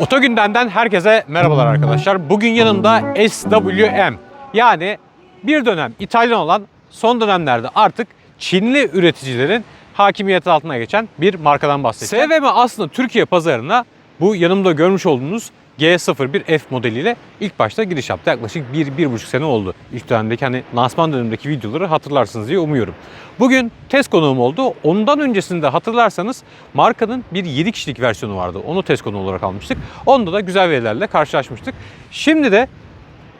Otogündem'den herkese merhabalar arkadaşlar. Bugün yanımda SWM yani bir dönem İtalyan olan son dönemlerde artık Çinli üreticilerin hakimiyeti altına geçen bir markadan bahsedeceğim. SWM aslında Türkiye pazarına bu yanımda görmüş olduğunuz G01F modeliyle ilk başta giriş yaptı. Yaklaşık 1-1,5 sene oldu. İlk dönemdeki hani lansman dönemindeki videoları hatırlarsınız diye umuyorum. Bugün test konuğum oldu. Ondan öncesinde hatırlarsanız markanın bir 7 kişilik versiyonu vardı. Onu test konuğu olarak almıştık. Onda da güzel verilerle karşılaşmıştık. Şimdi de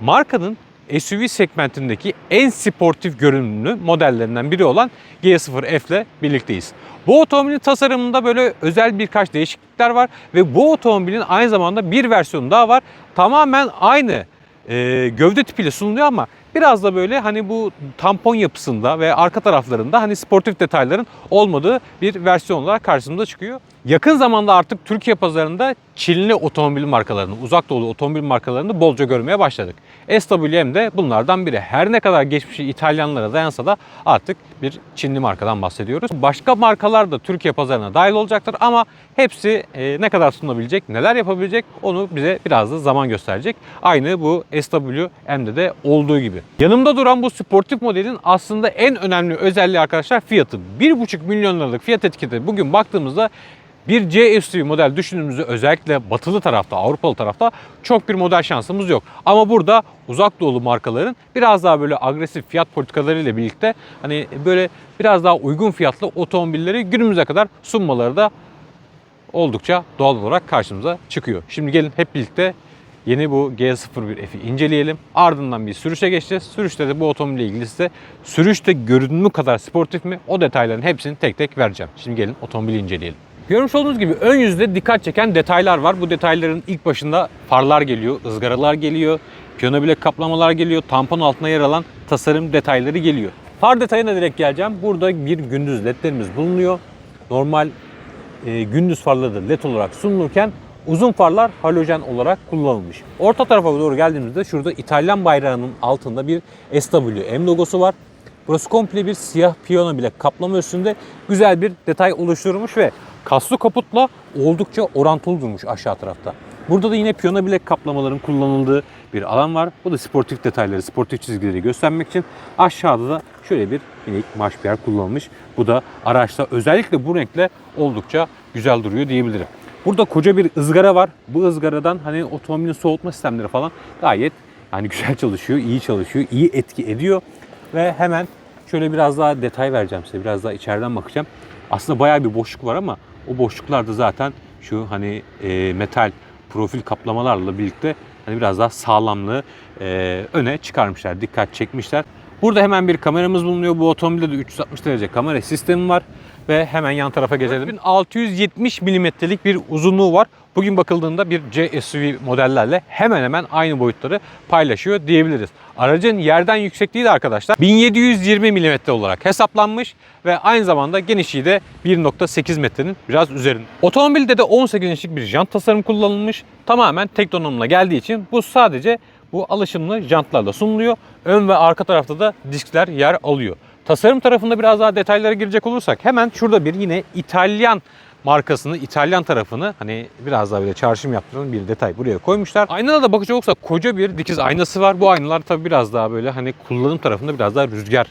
markanın SUV segmentindeki en sportif görünümlü modellerinden biri olan G0F ile birlikteyiz. Bu otomobilin tasarımında böyle özel birkaç değişiklikler var ve bu otomobilin aynı zamanda bir versiyonu daha var. Tamamen aynı e, gövde tipiyle sunuluyor ama biraz da böyle hani bu tampon yapısında ve arka taraflarında hani sportif detayların olmadığı bir versiyon olarak karşımıza çıkıyor. Yakın zamanda artık Türkiye pazarında Çinli otomobil markalarını, uzak doğulu otomobil markalarını bolca görmeye başladık. SWM de bunlardan biri. Her ne kadar geçmişi İtalyanlara dayansa da artık bir Çinli markadan bahsediyoruz. Başka markalar da Türkiye pazarına dahil olacaktır ama hepsi e, ne kadar sunabilecek, neler yapabilecek onu bize biraz da zaman gösterecek. Aynı bu SWM'de de olduğu gibi. Yanımda duran bu sportif modelin aslında en önemli özelliği arkadaşlar fiyatı. 1,5 milyon liralık fiyat etiketi bugün baktığımızda bir C SUV model düşündüğümüzde özellikle batılı tarafta, Avrupalı tarafta çok bir model şansımız yok. Ama burada uzak doğulu markaların biraz daha böyle agresif fiyat politikalarıyla birlikte hani böyle biraz daha uygun fiyatlı otomobilleri günümüze kadar sunmaları da oldukça doğal olarak karşımıza çıkıyor. Şimdi gelin hep birlikte yeni bu G01F'i inceleyelim. Ardından bir sürüşe geçeceğiz. Sürüşte de bu otomobille ilgili size sürüşte görünümü kadar sportif mi o detayların hepsini tek tek vereceğim. Şimdi gelin otomobili inceleyelim. Görmüş olduğunuz gibi ön yüzde dikkat çeken detaylar var. Bu detayların ilk başında farlar geliyor, ızgaralar geliyor, piyano bilek kaplamalar geliyor, tampon altına yer alan tasarım detayları geliyor. Far detayına direkt geleceğim. Burada bir gündüz ledlerimiz bulunuyor. Normal e, gündüz farları da led olarak sunulurken uzun farlar halojen olarak kullanılmış. Orta tarafa doğru geldiğimizde şurada İtalyan bayrağının altında bir SWM logosu var. Burası komple bir siyah piyano bile kaplama üstünde güzel bir detay oluşturmuş ve kaslı kaputla oldukça orantılı durmuş aşağı tarafta. Burada da yine piyano bilek kaplamaların kullanıldığı bir alan var. Bu da sportif detayları, sportif çizgileri göstermek için. Aşağıda da şöyle bir minik marş bir yer kullanılmış. Bu da araçta özellikle bu renkle oldukça güzel duruyor diyebilirim. Burada koca bir ızgara var. Bu ızgaradan hani otomobilin soğutma sistemleri falan gayet yani güzel çalışıyor, iyi çalışıyor, iyi etki ediyor. Ve hemen şöyle biraz daha detay vereceğim size. Biraz daha içeriden bakacağım. Aslında bayağı bir boşluk var ama o boşluklarda zaten şu hani e, metal profil kaplamalarla birlikte hani biraz daha sağlamlığı e, öne çıkarmışlar, dikkat çekmişler. Burada hemen bir kameramız bulunuyor. Bu otomobilde de 360 derece kamera sistemi var. Ve hemen yan tarafa geçelim. 670 milimetrelik bir uzunluğu var. Bugün bakıldığında bir C SUV modellerle hemen hemen aynı boyutları paylaşıyor diyebiliriz. Aracın yerden yüksekliği de arkadaşlar 1720 milimetre olarak hesaplanmış ve aynı zamanda genişliği de 1.8 metrenin biraz üzerinde. Otomobilde de 18 inçlik bir jant tasarım kullanılmış. Tamamen tek donanımla geldiği için bu sadece bu alışımlı jantlarla sunuluyor. Ön ve arka tarafta da diskler yer alıyor. Tasarım tarafında biraz daha detaylara girecek olursak hemen şurada bir yine İtalyan markasını, İtalyan tarafını hani biraz daha böyle çağrışım yaptıran bir detay buraya koymuşlar. Aynada da bakacak olursak koca bir dikiz aynası var. Bu aynalar tabii biraz daha böyle hani kullanım tarafında biraz daha rüzgar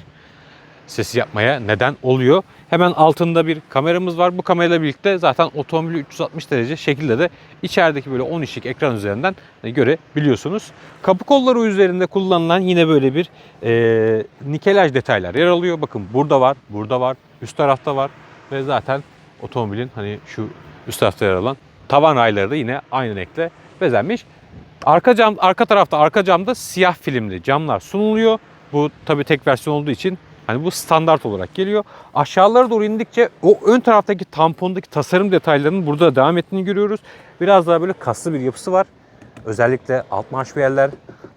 sesi yapmaya neden oluyor. Hemen altında bir kameramız var. Bu kamerayla birlikte zaten otomobili 360 derece şekilde de içerideki böyle 10 inçlik ekran üzerinden görebiliyorsunuz. Kapı kolları üzerinde kullanılan yine böyle bir e, nikelaj detaylar yer alıyor. Bakın burada var, burada var, üst tarafta var ve zaten otomobilin hani şu üst tarafta yer alan tavan rayları da yine aynı renkle bezenmiş. Arka cam arka tarafta arka camda siyah filmli camlar sunuluyor. Bu tabii tek versiyon olduğu için hani bu standart olarak geliyor. Aşağılara doğru indikçe o ön taraftaki tampondaki tasarım detaylarının burada da devam ettiğini görüyoruz. Biraz daha böyle kaslı bir yapısı var. Özellikle alt marş yerler,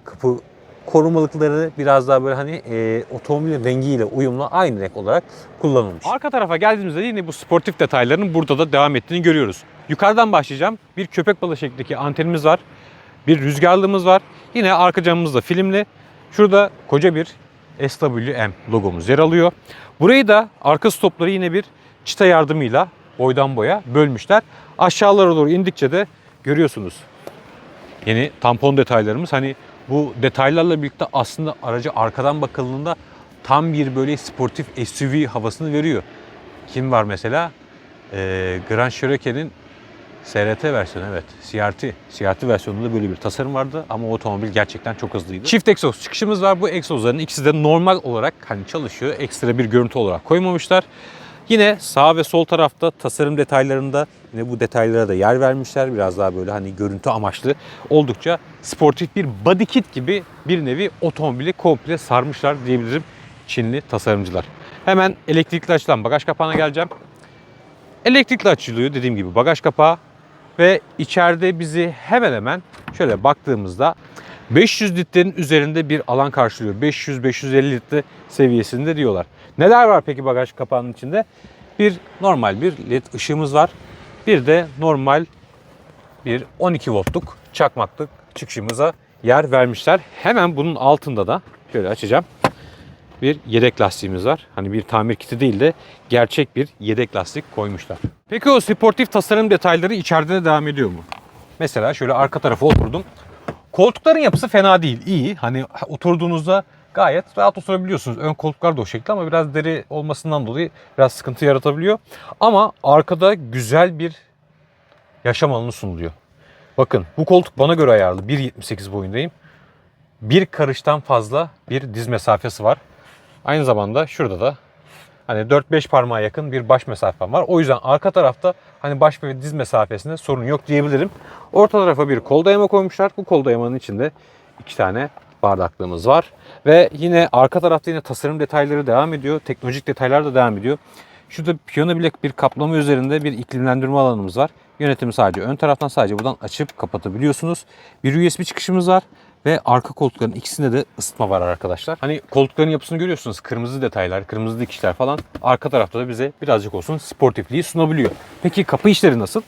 kapı korumalıkları biraz daha böyle hani e, otomobilin rengiyle uyumlu aynı renk olarak kullanılmış. Arka tarafa geldiğimizde yine bu sportif detayların burada da devam ettiğini görüyoruz. Yukarıdan başlayacağım. Bir köpek balığı şeklindeki antenimiz var. Bir rüzgarlığımız var. Yine arka camımız da filmli. Şurada koca bir SWM logomuz yer alıyor. Burayı da arka stopları yine bir çıta yardımıyla boydan boya bölmüşler. Aşağılara doğru indikçe de görüyorsunuz. Yeni tampon detaylarımız hani bu detaylarla birlikte aslında aracı arkadan bakıldığında tam bir böyle sportif SUV havasını veriyor. Kim var mesela? Ee, Grand Cherokee'nin SRT versiyonu evet. CRT. CRT versiyonunda böyle bir tasarım vardı ama o otomobil gerçekten çok hızlıydı. Çift egzoz çıkışımız var. Bu egzozların ikisi de normal olarak hani çalışıyor. Ekstra bir görüntü olarak koymamışlar. Yine sağ ve sol tarafta tasarım detaylarında yine bu detaylara da yer vermişler. Biraz daha böyle hani görüntü amaçlı oldukça sportif bir body kit gibi bir nevi otomobili komple sarmışlar diyebilirim Çinli tasarımcılar. Hemen elektrikli açılan bagaj kapağına geleceğim. Elektrikli açılıyor dediğim gibi bagaj kapağı ve içeride bizi hemen hemen şöyle baktığımızda 500 litrenin üzerinde bir alan karşılıyor. 500-550 litre seviyesinde diyorlar. Neler var peki bagaj kapağının içinde? Bir normal bir led ışığımız var. Bir de normal bir 12 voltluk çakmaklık çıkışımıza yer vermişler. Hemen bunun altında da şöyle açacağım. Bir yedek lastiğimiz var. Hani bir tamir kiti değil de gerçek bir yedek lastik koymuşlar. Peki o sportif tasarım detayları içeride de devam ediyor mu? Mesela şöyle arka tarafa oturdum. Koltukların yapısı fena değil, iyi. Hani oturduğunuzda gayet rahat oturabiliyorsunuz. Ön koltuklar da o şekilde ama biraz deri olmasından dolayı biraz sıkıntı yaratabiliyor. Ama arkada güzel bir yaşam alanı sunuluyor. Bakın bu koltuk bana göre ayarlı. 1.78 boyundayım. Bir karıştan fazla bir diz mesafesi var. Aynı zamanda şurada da hani 4-5 parmağa yakın bir baş mesafem var. O yüzden arka tarafta hani baş ve diz mesafesinde sorun yok diyebilirim. Orta tarafa bir kol dayama koymuşlar. Bu kol dayamanın içinde iki tane bardaklığımız var. Ve yine arka tarafta yine tasarım detayları devam ediyor. Teknolojik detaylar da devam ediyor. Şurada piyano bilek bir kaplama üzerinde bir iklimlendirme alanımız var. Yönetimi sadece ön taraftan sadece buradan açıp kapatabiliyorsunuz. Bir USB çıkışımız var. Ve arka koltukların ikisinde de ısıtma var arkadaşlar. Hani koltukların yapısını görüyorsunuz. Kırmızı detaylar, kırmızı dikişler falan. Arka tarafta da bize birazcık olsun sportifliği sunabiliyor. Peki kapı işleri nasıl?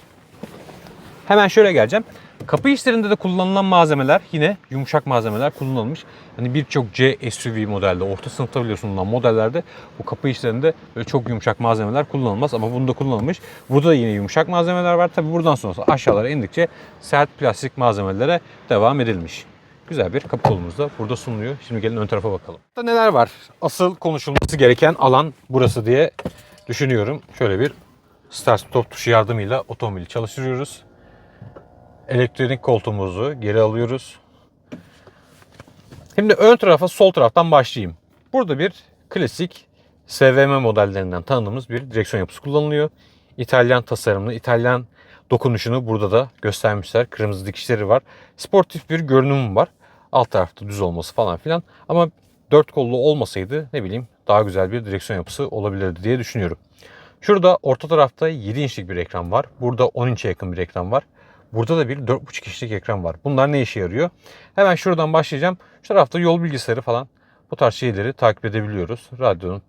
Hemen şöyle geleceğim. Kapı işlerinde de kullanılan malzemeler yine yumuşak malzemeler kullanılmış. Hani birçok C SUV modelde, orta sınıfta bile sunulan modellerde bu kapı işlerinde böyle çok yumuşak malzemeler kullanılmaz ama bunda kullanılmış. Burada da yine yumuşak malzemeler var. Tabi buradan sonrası aşağılara indikçe sert plastik malzemelere devam edilmiş. Güzel bir kapı kolumuz da burada sunuluyor. Şimdi gelin ön tarafa bakalım. Da neler var? Asıl konuşulması gereken alan burası diye düşünüyorum. Şöyle bir start stop tuşu yardımıyla otomobili çalıştırıyoruz. Elektronik koltuğumuzu geri alıyoruz. Şimdi ön tarafa sol taraftan başlayayım. Burada bir klasik SVM modellerinden tanıdığımız bir direksiyon yapısı kullanılıyor. İtalyan tasarımlı, İtalyan dokunuşunu burada da göstermişler. Kırmızı dikişleri var. Sportif bir görünüm var. Alt tarafta düz olması falan filan. Ama dört kollu olmasaydı ne bileyim daha güzel bir direksiyon yapısı olabilirdi diye düşünüyorum. Şurada orta tarafta 7 inçlik bir ekran var. Burada 10 inçe yakın bir ekran var. Burada da bir 4.5 inçlik ekran var. Bunlar ne işe yarıyor? Hemen şuradan başlayacağım. Şu tarafta yol bilgisayarı falan bu tarz şeyleri takip edebiliyoruz. Radyonun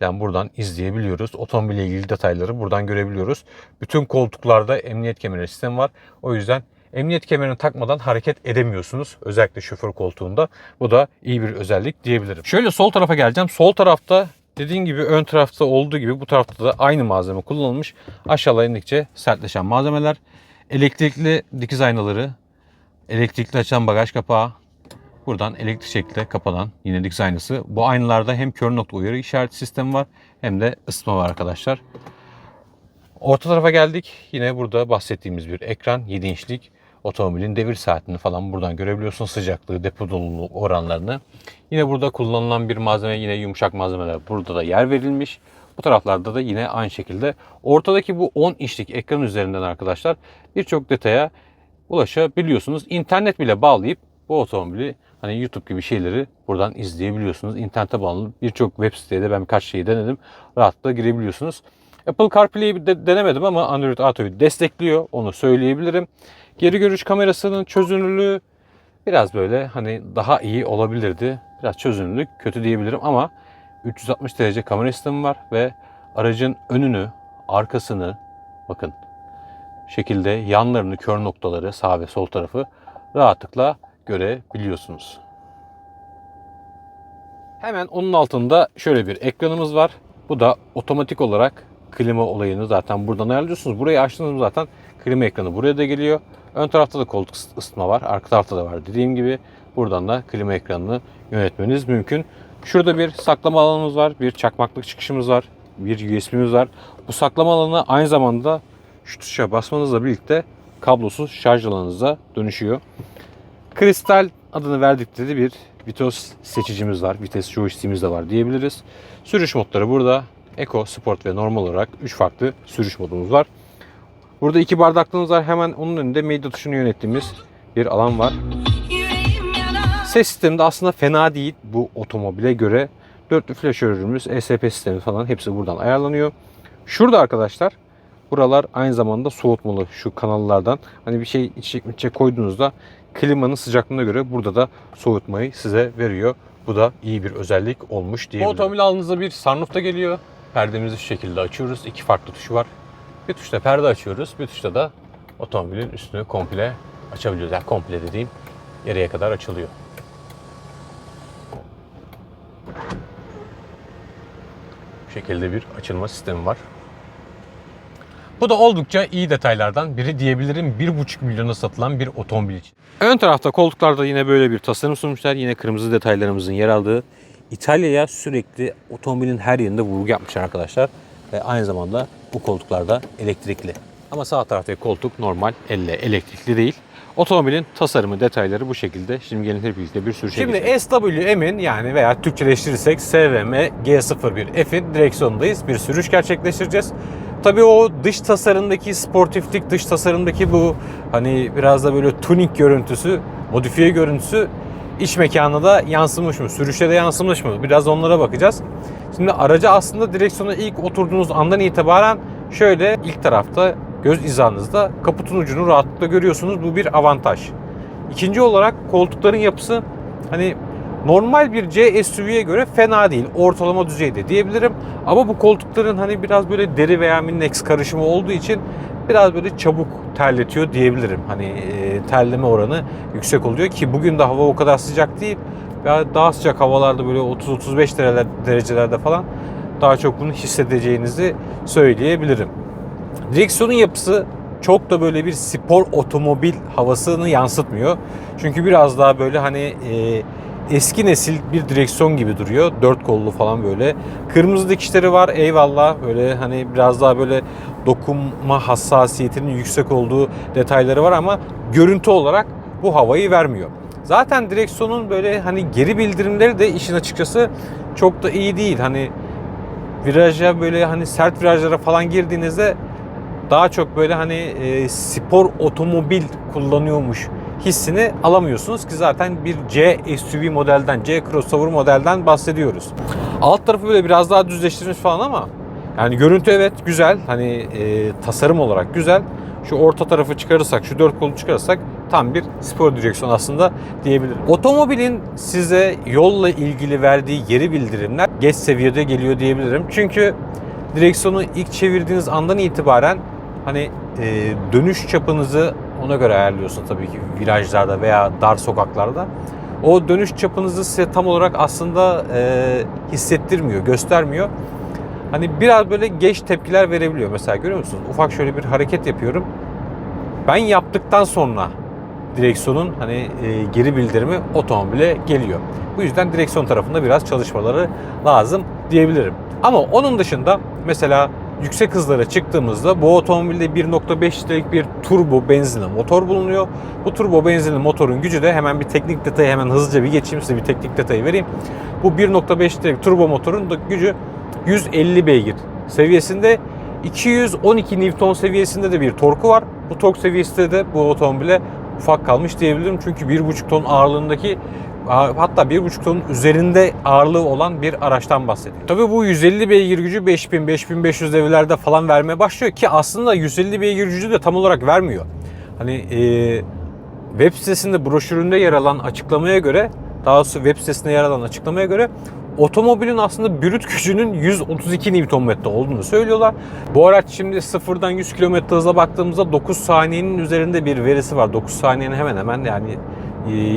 yani buradan izleyebiliyoruz. Otomobille ilgili detayları buradan görebiliyoruz. Bütün koltuklarda emniyet kemeri sistemi var. O yüzden emniyet kemerini takmadan hareket edemiyorsunuz. Özellikle şoför koltuğunda. Bu da iyi bir özellik diyebilirim. Şöyle sol tarafa geleceğim. Sol tarafta dediğim gibi ön tarafta olduğu gibi bu tarafta da aynı malzeme kullanılmış. Aşağıya indikçe sertleşen malzemeler. Elektrikli dikiz aynaları, elektrikli açan bagaj kapağı, buradan elektrik şekilde kapanan yine dikiz aynası. Bu aynalarda hem kör nokta uyarı işareti sistemi var hem de ısıtma var arkadaşlar. Orta tarafa geldik. Yine burada bahsettiğimiz bir ekran 7 inçlik otomobilin devir saatini falan buradan görebiliyorsun. Sıcaklığı, depo doluluk oranlarını. Yine burada kullanılan bir malzeme yine yumuşak malzemeler burada da yer verilmiş. Bu taraflarda da yine aynı şekilde. Ortadaki bu 10 inçlik ekran üzerinden arkadaşlar birçok detaya ulaşabiliyorsunuz. İnternet bile bağlayıp bu otomobili hani YouTube gibi şeyleri buradan izleyebiliyorsunuz. İnternete bağlı birçok web siteye de ben birkaç şeyi denedim. Rahatlıkla girebiliyorsunuz. Apple CarPlay'i de denemedim ama Android Auto'yu destekliyor. Onu söyleyebilirim. Geri görüş kamerasının çözünürlüğü biraz böyle hani daha iyi olabilirdi. Biraz çözünürlük kötü diyebilirim ama 360 derece kamera sistemi var ve aracın önünü, arkasını bakın şekilde yanlarını, kör noktaları, sağ ve sol tarafı rahatlıkla görebiliyorsunuz. Hemen onun altında şöyle bir ekranımız var. Bu da otomatik olarak klima olayını zaten buradan ayarlıyorsunuz. Burayı açtığınız zaten klima ekranı buraya da geliyor. Ön tarafta da koltuk ısıtma var. Arka tarafta da var dediğim gibi. Buradan da klima ekranını yönetmeniz mümkün. Şurada bir saklama alanımız var. Bir çakmaklık çıkışımız var. Bir USB'miz var. Bu saklama alanı aynı zamanda şu tuşa basmanızla birlikte kablosuz şarj alanınıza dönüşüyor. Kristal adını verdikleri bir vites seçicimiz var. Vites joystick'imiz de var diyebiliriz. Sürüş modları burada. Eco, Sport ve normal olarak 3 farklı sürüş modumuz var. Burada iki bardaklığımız var. Hemen onun önünde medya tuşunu yönettiğimiz bir alan var. Ses sistemi de aslında fena değil bu otomobile göre. Dörtlü flaşörümüz, ESP sistemi falan hepsi buradan ayarlanıyor. Şurada arkadaşlar buralar aynı zamanda soğutmalı şu kanallardan. Hani bir şey içecek içecek koyduğunuzda klimanın sıcaklığına göre burada da soğutmayı size veriyor. Bu da iyi bir özellik olmuş diyebilirim. Otomobil aldığınızda bir sunroof da geliyor. Perdemizi şu şekilde açıyoruz. İki farklı tuşu var. Bir tuşta perde açıyoruz. Bir tuşta da otomobilin üstünü komple açabiliyoruz. Yani komple dediğim yarıya kadar açılıyor. Bu şekilde bir açılma sistemi var. Bu da oldukça iyi detaylardan biri diyebilirim. 1,5 milyona satılan bir otomobil için. Ön tarafta koltuklarda yine böyle bir tasarım sunmuşlar. Yine kırmızı detaylarımızın yer aldığı. İtalya'ya sürekli otomobilin her yerinde vurgu yapmışlar arkadaşlar. Ve aynı zamanda bu koltuklarda elektrikli. Ama sağ taraftaki koltuk normal elle elektrikli değil. Otomobilin tasarımı, detayları bu şekilde. Şimdi gelin hep birlikte bir sürüşe Şimdi SWM'in yani veya Türkçeleştirirsek SVM G01 F'in direksiyonundayız. Bir sürüş gerçekleştireceğiz. Tabii o dış tasarımdaki sportiflik, dış tasarımdaki bu hani biraz da böyle tuning görüntüsü, modifiye görüntüsü iç mekanına da yansımış mı? Sürüşe de yansımış mı? Biraz onlara bakacağız. Şimdi araca aslında direksiyona ilk oturduğunuz andan itibaren şöyle ilk tarafta göz hizanızda kaputun ucunu rahatlıkla görüyorsunuz. Bu bir avantaj. İkinci olarak koltukların yapısı hani normal bir C SUV'ye göre fena değil. Ortalama düzeyde diyebilirim. Ama bu koltukların hani biraz böyle deri veya minnex karışımı olduğu için biraz böyle çabuk terletiyor diyebilirim. Hani e, terleme oranı yüksek oluyor ki bugün de hava o kadar sıcak değil. Daha sıcak havalarda böyle 30-35 dereler- derecelerde falan daha çok bunu hissedeceğinizi söyleyebilirim. Direksiyonun yapısı çok da böyle bir spor otomobil havasını yansıtmıyor. Çünkü biraz daha böyle hani e, eski nesil bir direksiyon gibi duruyor. Dört kollu falan böyle. Kırmızı dikişleri var eyvallah. Böyle hani biraz daha böyle dokunma hassasiyetinin yüksek olduğu detayları var ama görüntü olarak bu havayı vermiyor. Zaten direksiyonun böyle hani geri bildirimleri de işin açıkçası çok da iyi değil. Hani viraja böyle hani sert virajlara falan girdiğinizde daha çok böyle hani e, spor otomobil kullanıyormuş hissini alamıyorsunuz ki zaten bir C SUV modelden, C crossover modelden bahsediyoruz. Alt tarafı böyle biraz daha düzleştirilmiş falan ama yani görüntü evet güzel. Hani e, tasarım olarak güzel. Şu orta tarafı çıkarırsak, şu dört kolu çıkarırsak tam bir spor direksiyon aslında diyebilirim. Otomobilin size yolla ilgili verdiği geri bildirimler geç seviyede geliyor diyebilirim. Çünkü direksiyonu ilk çevirdiğiniz andan itibaren hani e, dönüş çapınızı ona göre ayarlıyorsun tabii ki virajlarda veya dar sokaklarda. O dönüş çapınızı size tam olarak aslında e, hissettirmiyor, göstermiyor. Hani biraz böyle geç tepkiler verebiliyor. Mesela görüyor musunuz? Ufak şöyle bir hareket yapıyorum. Ben yaptıktan sonra direksiyonun hani e, geri bildirimi otomobile geliyor. Bu yüzden direksiyon tarafında biraz çalışmaları lazım diyebilirim. Ama onun dışında mesela yüksek hızlara çıktığımızda bu otomobilde 1.5 litrelik bir turbo benzinli motor bulunuyor. Bu turbo benzinli motorun gücü de hemen bir teknik detayı hemen hızlıca bir geçeyim size bir teknik detayı vereyim. Bu 1.5 litrelik turbo motorun gücü 150 beygir seviyesinde 212 Newton seviyesinde de bir torku var. Bu tork seviyesi de bu otomobile ufak kalmış diyebilirim. Çünkü 1.5 ton ağırlığındaki hatta 1.5 tonun üzerinde ağırlığı olan bir araçtan bahsediyor. Tabii bu 150 beygir gücü 5000-5500 devirlerde falan vermeye başlıyor ki aslında 150 beygir gücü de tam olarak vermiyor. Hani e, web sitesinde broşüründe yer alan açıklamaya göre daha doğrusu web sitesinde yer alan açıklamaya göre otomobilin aslında brüt gücünün 132 Nm olduğunu söylüyorlar. Bu araç şimdi sıfırdan 100 km hızla baktığımızda 9 saniyenin üzerinde bir verisi var. 9 saniyenin hemen hemen yani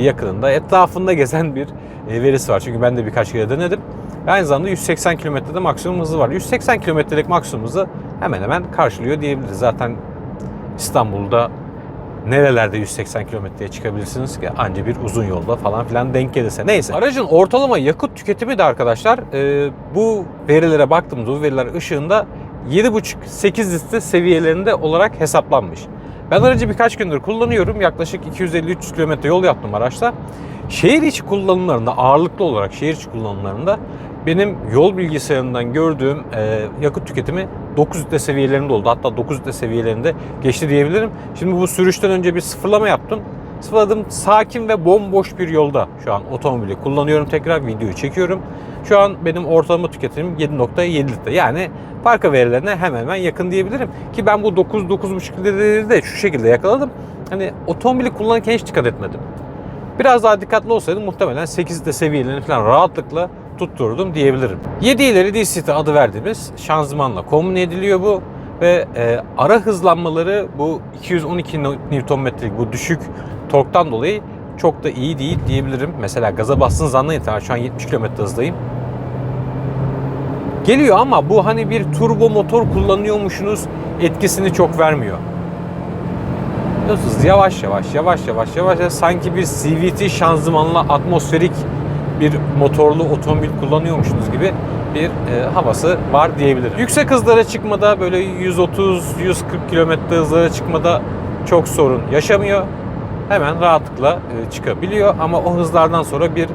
yakınında etrafında gezen bir e, verisi var. Çünkü ben de birkaç kere denedim. Aynı zamanda 180 kilometrede maksimum hızı var. 180 kilometrelik maksimum hızı hemen hemen karşılıyor diyebiliriz. Zaten İstanbul'da nerelerde 180 kilometreye çıkabilirsiniz ki anca bir uzun yolda falan filan denk gelirse. Neyse. Aracın ortalama yakıt tüketimi de arkadaşlar e, bu verilere baktığımız bu veriler ışığında 7,5-8 litre seviyelerinde olarak hesaplanmış. Ben aracı birkaç gündür kullanıyorum. Yaklaşık 250-300 kilometre yol yaptım araçta. Şehir içi kullanımlarında ağırlıklı olarak şehir içi kullanımlarında benim yol bilgisayarından gördüğüm e, yakıt tüketimi 9 litre seviyelerinde oldu. Hatta 9 litre seviyelerinde geçti diyebilirim. Şimdi bu sürüşten önce bir sıfırlama yaptım. Sıfırladım sakin ve bomboş bir yolda şu an otomobili kullanıyorum tekrar videoyu çekiyorum. Şu an benim ortalama tüketimim 7.7 litre. Yani parka verilerine hemen hemen yakın diyebilirim. Ki ben bu 9-9.5 litreleri de şu şekilde yakaladım. Hani otomobili kullanırken hiç dikkat etmedim. Biraz daha dikkatli olsaydım muhtemelen 8 litre seviyelerini falan rahatlıkla tutturdum diyebilirim. 7 ileri DCT adı verdiğimiz şanzımanla kombine ediliyor bu ve e, ara hızlanmaları bu 212 Nm'lik bu düşük torktan dolayı çok da iyi değil diyebilirim. Mesela gaza bastığınız andan itibaren şu an 70 km hızdayım. Geliyor ama bu hani bir turbo motor kullanıyormuşsunuz etkisini çok vermiyor. Biliyorsunuz yavaş yavaş yavaş yavaş yavaş sanki bir CVT şanzımanla atmosferik bir motorlu otomobil kullanıyormuşsunuz gibi bir e, havası var diyebilirim. Yüksek hızlara çıkmada böyle 130-140 km hızlara çıkmada çok sorun yaşamıyor. Hemen rahatlıkla e, çıkabiliyor ama o hızlardan sonra bir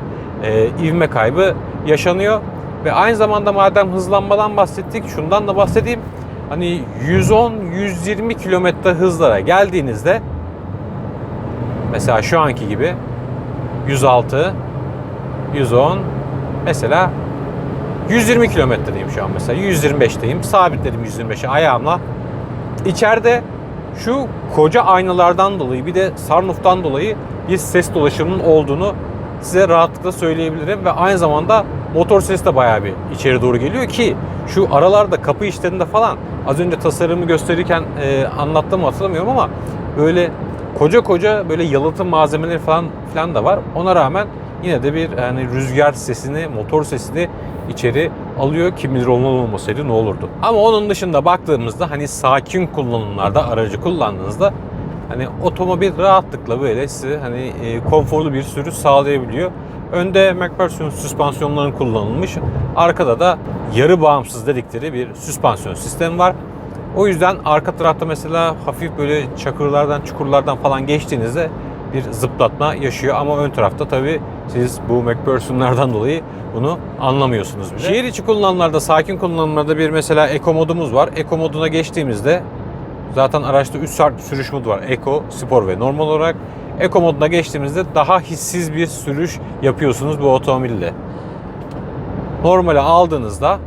e, ivme kaybı yaşanıyor. Ve aynı zamanda madem hızlanmadan bahsettik şundan da bahsedeyim. Hani 110-120 kilometre hızlara geldiğinizde mesela şu anki gibi 106 110 mesela 120 kilometredeyim şu an mesela 125'teyim sabitledim 125'e ayağımla içeride şu koca aynalardan dolayı bir de sunroof'tan dolayı bir ses dolaşımının olduğunu size rahatlıkla söyleyebilirim ve aynı zamanda motor sesi de bayağı bir içeri doğru geliyor ki şu aralarda kapı işlerinde falan az önce tasarımı gösterirken e, anlattım hatırlamıyorum ama böyle koca koca böyle yalıtım malzemeleri falan falan da var. Ona rağmen yine de bir yani rüzgar sesini, motor sesini içeri alıyor. Kim bilir onun olmasaydı ne olurdu. Ama onun dışında baktığımızda hani sakin kullanımlarda aracı kullandığınızda hani otomobil rahatlıkla böyle size hani e, konforlu bir sürüş sağlayabiliyor. Önde McPherson süspansiyonların kullanılmış. Arkada da yarı bağımsız dedikleri bir süspansiyon sistemi var. O yüzden arka tarafta mesela hafif böyle çakırlardan, çukurlardan falan geçtiğinizde bir zıplatma yaşıyor ama ön tarafta tabii siz bu McPherson'lardan dolayı bunu anlamıyorsunuz bile. Şehir içi kullanımlarda, sakin kullanımlarda bir mesela Eco modumuz var. Eco moduna geçtiğimizde zaten araçta 3 farklı sürüş modu var. Eco, Spor ve normal olarak. Eco moduna geçtiğimizde daha hissiz bir sürüş yapıyorsunuz bu otomobille. Normale aldığınızda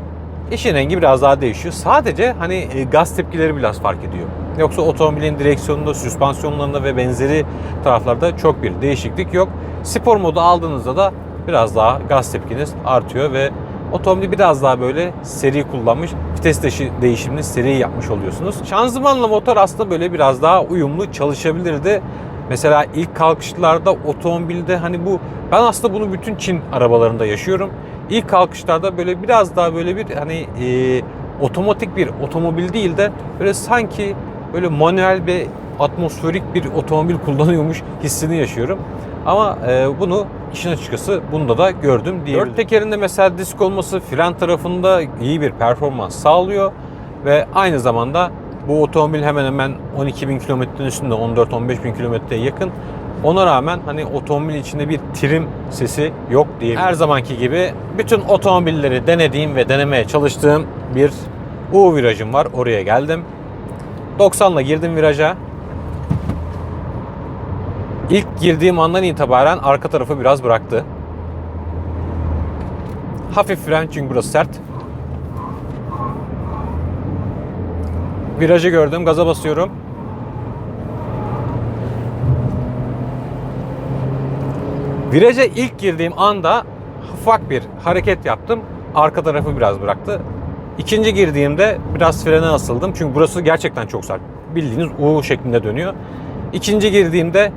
işin rengi biraz daha değişiyor. Sadece hani e, gaz tepkileri biraz fark ediyor. Yoksa otomobilin direksiyonunda, süspansiyonlarında ve benzeri taraflarda çok bir değişiklik yok. Spor modu aldığınızda da biraz daha gaz tepkiniz artıyor ve otomobili biraz daha böyle seri kullanmış, vites değişi- değişimini seri yapmış oluyorsunuz. Şanzımanla motor aslında böyle biraz daha uyumlu çalışabilirdi. Mesela ilk kalkışlarda otomobilde hani bu ben aslında bunu bütün Çin arabalarında yaşıyorum. İlk kalkışlarda böyle biraz daha böyle bir hani e, otomatik bir otomobil değil de böyle sanki böyle manuel ve atmosferik bir otomobil kullanıyormuş hissini yaşıyorum. Ama e, bunu işin açıkçası bunda da gördüm diyebilirim. Dört tekerinde mesela disk olması fren tarafında iyi bir performans sağlıyor ve aynı zamanda bu otomobil hemen hemen 12 bin kilometrenin üstünde 14-15 bin kilometreye yakın. Ona rağmen hani otomobil içinde bir trim sesi yok diyebilirim. Her zamanki gibi bütün otomobilleri denediğim ve denemeye çalıştığım bir U virajım var. Oraya geldim. 90'la girdim viraja. İlk girdiğim andan itibaren arka tarafı biraz bıraktı. Hafif fren çünkü burası sert. Virajı gördüm, gaza basıyorum. Viraja ilk girdiğim anda ufak bir hareket yaptım. Arka tarafı biraz bıraktı. İkinci girdiğimde biraz frene asıldım. Çünkü burası gerçekten çok sert. Bildiğiniz U şeklinde dönüyor. İkinci girdiğimde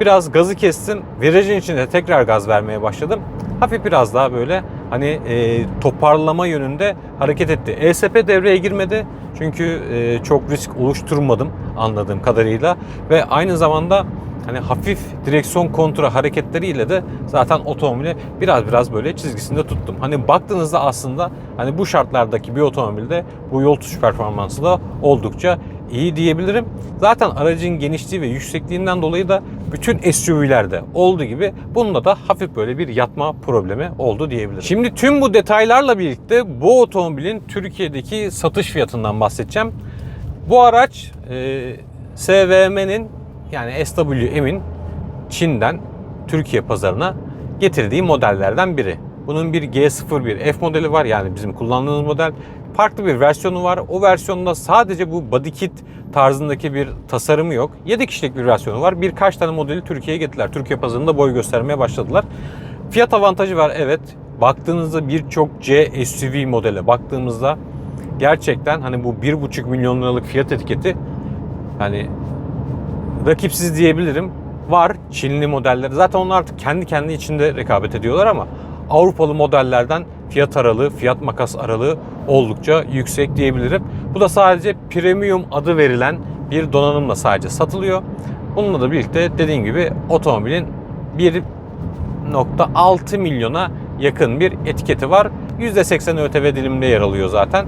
biraz gazı kestim. Virajın içinde tekrar gaz vermeye başladım. Hafif biraz daha böyle hani e, toparlama yönünde hareket etti. ESP devreye girmedi çünkü e, çok risk oluşturmadım anladığım kadarıyla ve aynı zamanda hani hafif direksiyon kontra hareketleriyle de zaten otomobili biraz biraz böyle çizgisinde tuttum. Hani baktığınızda aslında hani bu şartlardaki bir otomobilde bu yol tutuş performansı da oldukça iyi diyebilirim. Zaten aracın genişliği ve yüksekliğinden dolayı da bütün SUV'lerde olduğu gibi bunda da hafif böyle bir yatma problemi oldu diyebilirim. Şimdi tüm bu detaylarla birlikte bu otomobilin Türkiye'deki satış fiyatından bahsedeceğim. Bu araç e, SVM'nin yani SWM'in Çin'den Türkiye pazarına getirdiği modellerden biri. Bunun bir G01 F modeli var yani bizim kullandığımız model. Farklı bir versiyonu var. O versiyonda sadece bu body kit tarzındaki bir tasarımı yok. 7 kişilik bir versiyonu var. Birkaç tane modeli Türkiye'ye getirdiler. Türkiye pazarında boy göstermeye başladılar. Fiyat avantajı var evet. Baktığınızda birçok C SUV modele baktığımızda gerçekten hani bu 1,5 milyon liralık fiyat etiketi hani rakipsiz diyebilirim. Var Çinli modelleri. Zaten onlar artık kendi kendi içinde rekabet ediyorlar ama Avrupalı modellerden fiyat aralığı, fiyat makas aralığı oldukça yüksek diyebilirim. Bu da sadece premium adı verilen bir donanımla sadece satılıyor. Bununla da birlikte dediğim gibi otomobilin 1.6 milyona yakın bir etiketi var. %80 ÖTV diliminde yer alıyor zaten.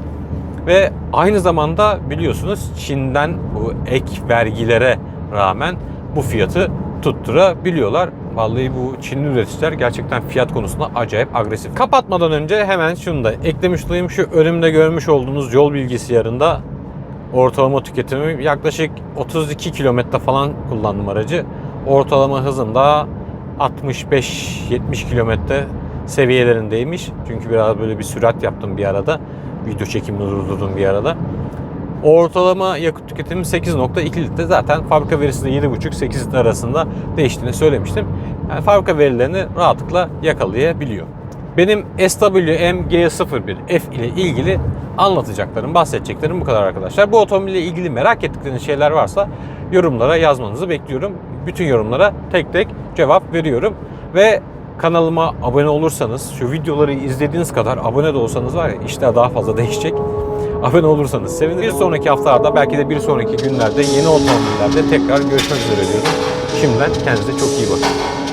Ve aynı zamanda biliyorsunuz Çin'den bu ek vergilere rağmen bu fiyatı tutturabiliyorlar. Vallahi bu Çinli üreticiler gerçekten fiyat konusunda acayip agresif. Kapatmadan önce hemen şunu da eklemiş olayım. Şu önümde görmüş olduğunuz yol bilgisayarında ortalama tüketimi yaklaşık 32 kilometre falan kullandım aracı. Ortalama hızım da 65-70 kilometre seviyelerindeymiş. Çünkü biraz böyle bir sürat yaptım bir arada. Video çekimini durdurdum bir arada. Ortalama yakıt tüketimi 8.2 litre. Zaten fabrika verisi de 7.5-8 litre arasında değiştiğini söylemiştim. Yani fabrika verilerini rahatlıkla yakalayabiliyor. Benim SWM G01 F ile ilgili anlatacaklarım, bahsedeceklerim bu kadar arkadaşlar. Bu otomobille ilgili merak ettikleriniz şeyler varsa yorumlara yazmanızı bekliyorum. Bütün yorumlara tek tek cevap veriyorum. Ve kanalıma abone olursanız, şu videoları izlediğiniz kadar abone de olsanız var ya işler daha fazla değişecek. Abone olursanız sevinirim. Bir sonraki haftalarda belki de bir sonraki günlerde yeni otomobillerde tekrar görüşmek üzere diyorum. Şimdiden kendinize çok iyi bakın.